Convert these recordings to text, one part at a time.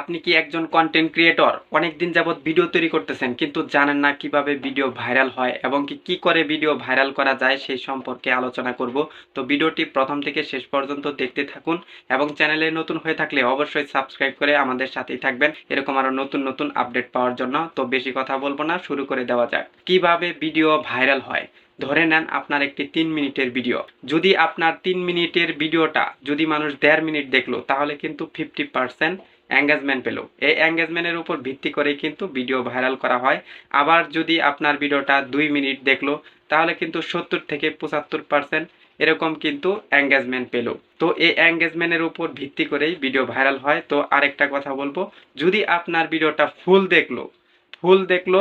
আপনি কি একজন কন্টেন্ট ক্রিয়েটর অনেক দিন যাবত ভিডিও তৈরি করতেছেন, কিন্তু জানেন না কীভাবে ভিডিও ভাইরাল হয় এবং কি কি করে ভিডিও ভাইরাল করা যায় সেই সম্পর্কে আলোচনা করব। তো ভিডিওটি প্রথম থেকে শেষ পর্যন্ত দেখতে থাকুন এবং চ্যানেলে নতুন হয়ে থাকলে অবশ্যই সাবস্ক্রাইব করে আমাদের সাথেই থাকবেন। এরকম আরও নতুন নতুন আপডেট পাওয়ার জন্য। তো বেশি কথা বলব না, শুরু করে দেওয়া যাক। কীভাবে ভিডিও ভাইরাল হয়? ধরে নেন আপনার একটি তিন মিনিটের ভিডিও যদি আপনার তিন মিনিটের ভিডিওটা যদি মানুষ দেড় মিনিট দেখল, তাহলে কিন্তু ফিফটি পার্সেন্ট এঙ্গেজমেন্ট পেল। এই এঙ্গেজমেন্টের উপর ভিত্তি করেই কিন্তু ভিডিও ভাইরাল করা হয়। আবার যদি আপনার ভিডিওটা দুই মিনিট দেখল, তাহলে কিন্তু সত্তর থেকে পঁচাত্তর পার্সেন্ট এরকম কিন্তু এঙ্গেজমেন্ট পেল। তো এই এঙ্গেজমেন্টের উপর ভিত্তি করেই ভিডিও ভাইরাল হয়। তো আরেকটা কথা বলব, যদি আপনার ভিডিওটা ফুল দেখল ফুল দেখল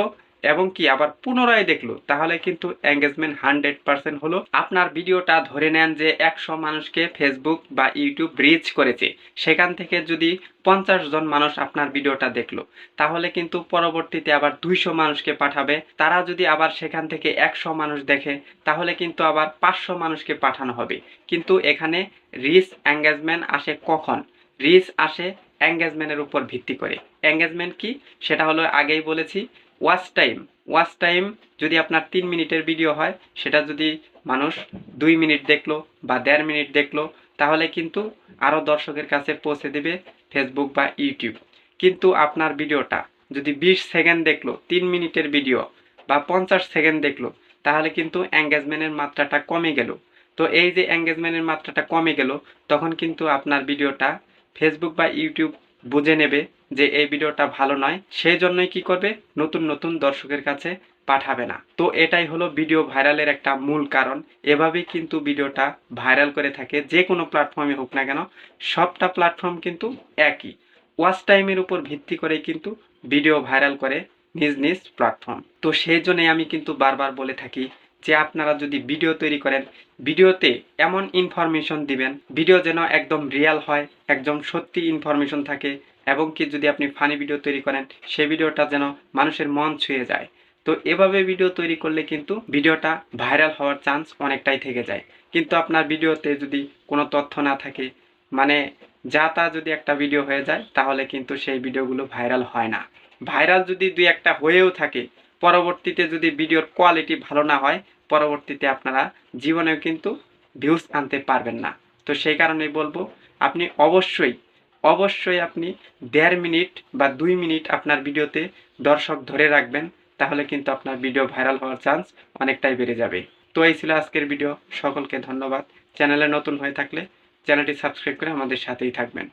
এবং কি আবার পুনরায় দেখল, তাহলে কিন্তু এঙ্গেজমেন্ট হান্ড্রেড পার্সেন্ট হলো। আপনার ভিডিওটা ধরে নেন যে একশো মানুষকে ফেসবুক বা ইউটিউব রিচ করেছে। সেখান থেকে যদি পঞ্চাশ জন মানুষ আপনার ভিডিওটা দেখল, তাহলে কিন্তু পরবর্তীতে আবার দুইশো মানুষকে পাঠাবে। তারা যদি আবার সেখান থেকে একশো মানুষ দেখে, তাহলে কিন্তু আবার পাঁচশো মানুষকে পাঠানো হবে। কিন্তু এখানে রিচ এঙ্গেজমেন্ট আসে কখন? রিচ আসে এঙ্গেজমেন্টের উপর ভিত্তি করে। এঙ্গেজমেন্ট কি? সেটা হলো আগেই বলেছি ওয়াচ টাইম ওয়াচ টাইম যদি আপনার তিন মিনিটের ভিডিও হয়, সেটা যদি মানুষ দুই মিনিট দেখল বা দেড় মিনিট দেখল, তাহলে কিন্তু আরও দর্শকের কাছে পৌঁছে দেবে ফেসবুক বা ইউটিউব কিন্তু আপনার ভিডিওটা যদি বিশ সেকেন্ড দেখল, তিন মিনিটের ভিডিও বা পঞ্চাশ সেকেন্ড দেখল, তাহলে কিন্তু এঙ্গেজমেন্টের মাত্রাটা কমে গেল। তো এই যে এঙ্গেজমেন্টের মাত্রাটা কমে গেল, তখন কিন্তু আপনার ভিডিওটা ফেসবুক বা ইউটিউব বুঝে নেবে যে এই ভিডিওটা ভালো নয় সেই জন্যই কি করবে? নতুন নতুন দর্শকের কাছে পাঠাবে না। তো এটাই হলো ভিডিও ভাইরালের একটা মূল কারণ। এভাবেই কিন্তু ভিডিওটা ভাইরাল করে থাকে, যে কোনো প্ল্যাটফর্মে হোক না কেন, সবটা প্ল্যাটফর্ম কিন্তু একই। ওয়াচ টাইমের উপর ভিত্তি করে কিন্তু ভিডিও ভাইরাল করে নিজ নিজ প্ল্যাটফর্ম। তো সেই জন্যই আমি কিন্তু বারবার বলে থাকি যে আপনারা যদি ভিডিও তৈরি করেন, ভিডিওতে এমন ইনফরমেশন দিবেন, ভিডিও যেন একদম রিয়াল হয়, একদম সত্যি ইনফরমেশন থাকে, এবং কি যদি আপনি ফানি ভিডিও তৈরি করেন, সেই ভিডিওটা যেন মানুষের মন ছুঁয়ে যায়। তো এভাবে ভিডিও তৈরি করলে কিন্তু ভিডিওটা ভাইরাল হওয়ার চান্স অনেকটাই থেকে যায়। কিন্তু আপনার ভিডিওতে যদি কোনো তথ্য না থাকে মানে যা তা যদি একটা ভিডিও হয়ে যায়, তাহলে কিন্তু সেই ভিডিওগুলো ভাইরাল হয় না। ভাইরাল যদি দুই একটা হয়েও থাকে, পরবর্তীতে যদি ভিডিওর কোয়ালিটি ভালো না হয় পরবর্তীতে আপনারা জীবনেও কিন্তু ভিউজ আনতে পারবেন না। তো সেই কারণেই বলব, আপনি অবশ্যই অবশ্যই আপনি দেড় মিনিট বা দুই মিনিট আপনার ভিডিওতে দর্শক ধরে রাখবেন, তাহলে কিন্তু আপনার ভিডিও ভাইরাল হওয়ার চান্স অনেকটাই বেড়ে যাবে। তো এই ছিল আজকের ভিডিও, সকলকে ধন্যবাদ। চ্যানেলে নতুন হয়ে থাকলে চ্যানেলটি সাবস্ক্রাইব করে আমাদের সাথেই থাকবেন।